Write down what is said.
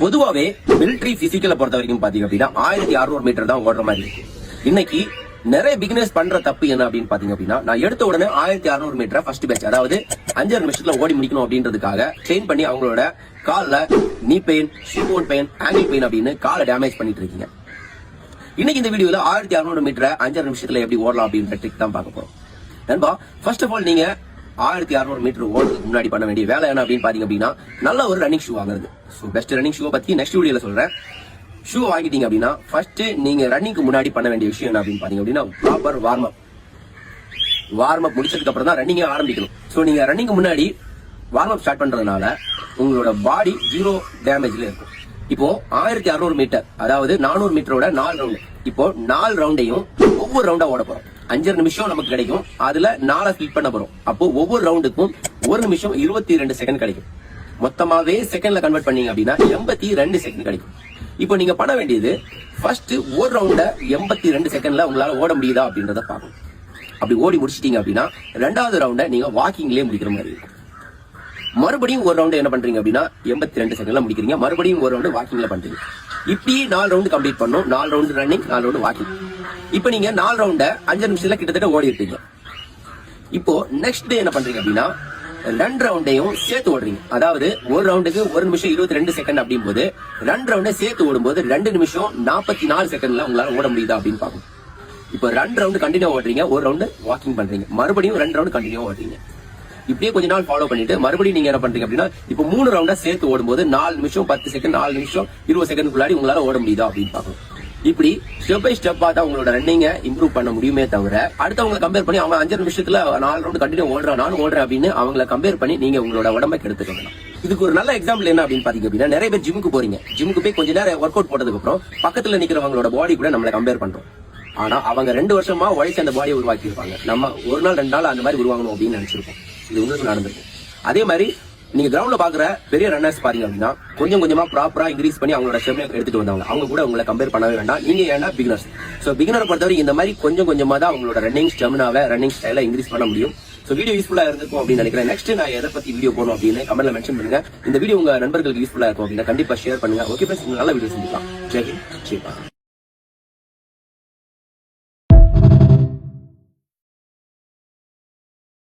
பொதுவாவே மிலிட்டரி பிசிக்கல பொறுத்த வரைக்கும் பாத்தீங்க அப்படின்னா ஆயிரத்தி அறுநூறு மீட்டர் தான் ஓடுற மாதிரி இருக்கு. இன்னைக்கு நிறைய பிகினர்ஸ் பண்ற தப்பு என்ன அப்படின்னு பாத்தீங்க அப்படின்னா நான் எடுத்த உடனே ஆயிரத்தி அறுநூறு மீட்டர் ஃபர்ஸ்ட் பேட்ச் அதாவது அஞ்சரை நிமிஷத்துல ஓடி முடிக்கணும் அப்படின்றதுக்காக ட்ரெயின் பண்ணி அவங்களோட காலில் knee pain shinbone pain ankle pain அப்படின்னு காலை டேமேஜ் பண்ணிட்டு இருக்கீங்க. இன்னைக்கு இந்த வீடியோல ஆயிரத்தி அறுநூறு மீட்டர் அஞ்சரை நிமிஷத்துல எப்படி ஓடலாம் அப்படின்ற ட்ரிக் தான் பார்க்க போறோம். நண்பா ஃபர்ஸ்ட் ஆஃப் ஆல் நீங்க ஆயிரத்தி அறுநூறு மீட்டர் ஓடுறதுக்கு முன்னாடி பண்ண வேண்டிய வேலை என்ன அப்படின்னு பாத்தீங்க அப்படின்னா நல்ல ஒரு ரன்னிங் ஷூ வாங்குறது. ஸோ பெஸ்ட் ரன்னிங் ஷூ பத்தி நெக்ஸ்ட் வீடியோல சொல்றேன். ஷூ வாங்கிட்டீங்க அப்படின்னா ஃபர்ஸ்ட் நீங்க ரன்னிங்க்கு முன்னாடி பண்ண வேண்டிய விஷயம் என்ன அப்படின்னு பாத்தீங்க அப்படின்னா proper warm up warm up முடிச்சதுக்கு அப்புறம் தான் ரன்னிங்கே ஆரம்பிக்கணும். ஸோ நீங்க ரன்னிங்க்கு முன்னாடி வார்ம் அப் ஸ்டார்ட் பண்றதுனால உங்களோட பாடி ஜீரோ டேமேஜ்ல இருக்கும். இப்போ ஆயிரத்தி அறுநூறு மீட்டர் அதாவது நானூறு மீட்டரோட நாலு ரவுண்டு இப்போ நாலு ரவுண்டையும் ஒவ்வொரு ரவுண்டா ஓட போறோம். அஞ்சரை நிமிஷம் நமக்கு கிடைக்கும். அதுல நாலா ஃபில் பண்ண போறோம். அப்போ ஒவ்வொரு ரவுண்டுக்கும் ஒரு நிமிஷம் இருபத்தி ரெண்டு செகண்ட் கிடைக்கும். மொத்தமாவே செகண்ட்ல கன்வெர்ட் பண்ணீங்க அப்படின்னா எண்பத்தி ரெண்டு செகண்ட் கிடைக்கும். இப்போ நீங்க பண்ண வேண்டியது ஃபர்ஸ்ட் ஒரு ரவுண்ட எண்பத்தி ரெண்டு செகண்ட்ல உங்களால ஓட முடியுதா அப்படின்றத பார்க்கணும். அப்படி ஓடி முடிச்சிட்டீங்க அப்படின்னா ரெண்டாவது ரவுண்ட நீங்க வாக்கிங்லயே முடிக்கிற மாதிரி இருக்கும். மறுபடியும் ஒரு ரவுண்ட் என்ன பண்றீங்க அப்படின்னா எண்பத்தி ரெண்டு செகண்ட்ல முடிக்கிறீங்க. மறுபடியும் ஒரு ரவுண்ட் வாக்கிங்ல பண்றீங்க. இப்படியே நாலு ரவுண்ட் கம்ப்ளீட் பண்ணும். நாலு ரவுண்ட் ரன்னிங் நாலு ரவுண்ட் வாக்கிங் இப்போ நீங்க நாலு ரவுண்ட அஞ்சு நிமிஷத்துல கிட்டத்தட்ட ஓடி இருப்பீங்க. இப்போ நெக்ஸ்ட் டே என்ன பண்றீங்க அப்படின்னா ரெண்டு ரவுண்டையும் சேர்த்து ஓடுறீங்க. அதாவது ஒரு ரவுண்டுக்கு ஒரு நிமிஷம் இருபத்தி ரெண்டு செகண்ட் அப்படிங்கும் போது ரெண்டு ரவுண்டை சேர்த்து ஓடும்போது ரெண்டு நிமிஷம் நாற்பத்தி நாலு செகண்ட்ல உங்களால ஓட முடியுதா அப்படின்னு பாக்கணும் இப்போ ரெண்டு ரவுண்டு கண்டினியூ ஓடுறீங்க ஒரு ரவுண்டு வாக்கிங் பண்றீங்க. மறுபடியும் ரெண்டு ரவுண்டு கண்டினியூ ஓடுறீங்க. இப்படியே கொஞ்ச நாள் ஃபாலோ பண்ணிட்டு மறுபடியும் நீங்க என்ன பண்றீங்க அப்படின்னா இப்போ மூணு ரவுண்டா சேர்த்து ஓடும்போது நாலு நிமிஷம் பத்து செகண்ட் நாலு நிமிஷம் இருபது செகண்ட்குள்ளாடி உங்களால ஓட முடியுதா அப்படின்னு பாக்கணும் இப்படி ஸ்டெப் பை ஸ்டெப்பா தான் உங்களோட ரன்னிங்க இம்ப்ரூவ் பண்ண முடியுமே தவிர அடுத்தவங்க கம்பேர் பண்ணி அவங்க அஞ்சு நிமிஷத்துல நாலு ரவுண்ட் கண்டினியூ ஓடுறா நானும் ஓடுறேன் அப்படின்னு அவங்கள கம்பேர் பண்ணி நீங்க உங்களோட உடம்பை கெடுத்துக்கணும். இதுக்கு ஒரு நல்ல எக்ஸாம்பிள் என்ன அப்படின்னு பாத்தீங்க அப்படின்னா நிறைய பேர் ஜிம்முக்கு போறீங்க. ஜிம்முக்கு போய் கொஞ்ச நேரம் ஒர்க் அவுட் போட்டதுக்கு அப்புறம் பக்கத்துல நிக்கிறவங்களோட பாடி கூட நம்மளை கம்பேர் பண்றோம். ஆனா அவங்க ரெண்டு வருஷமா உழைச்சு அந்த பாடியை உருவாக்கி இருப்பாங்க நம்ம ஒரு நாள் ரெண்டு நாள் அந்த மாதிரி உருவாங்கணும் அப்படின்னு நினைச்சிருக்கோம் இது உங்களுக்கு நடந்திருக்கு. அதே மாதிரி நீங்க கிரவுண்ட்ல பாக்குற பெரிய ரன்னர்ஸ் பாருங்க அப்படின்னா கொஞ்சம் கொஞ்சமா ப்ராப்பரா இன்க்ரீஸ் பண்ணி அவங்களோட ஸ்டெப்ல எடுத்துட்டு வந்தவங்க. அவங்க கூட உங்களை கம்பேர் பண்ணவே வேண்டாம். நீங்க ஏன்னா பிகினர்ஸ் சோ பிகினரை பொறுத்தவரை இந்த மாதிரி கொஞ்சம் கொஞ்சமா தான் அவங்களோட ரன்னிங் ஸ்டெமினாவை ரன்னிங் ஸ்டைல இன்க்ரீஸ் பண்ண முடியும். சோ வீடியோ யூஸ்ஃபுல்லா இருக்கும் அப்படின்னு நினைக்கிறேன். நெக்ஸ்ட் நான் எதை பத்தி வீடியோ போகணும் அப்படின்னு கமெண்ட்ல மென்ஷன் பண்ணுங்க. இந்த வீடியோ உங்க நண்பர்களுக்கு யூஸ்ஃபுல்லா இருக்கும் அப்படின்னா கண்டிப்பா ஷேர் பண்ணுங்க. ஓகே ஃப்ரெண்ட்ஸ் நல்ல வீடியோ செஞ்சுக்கலாம் சரி சரிப்பா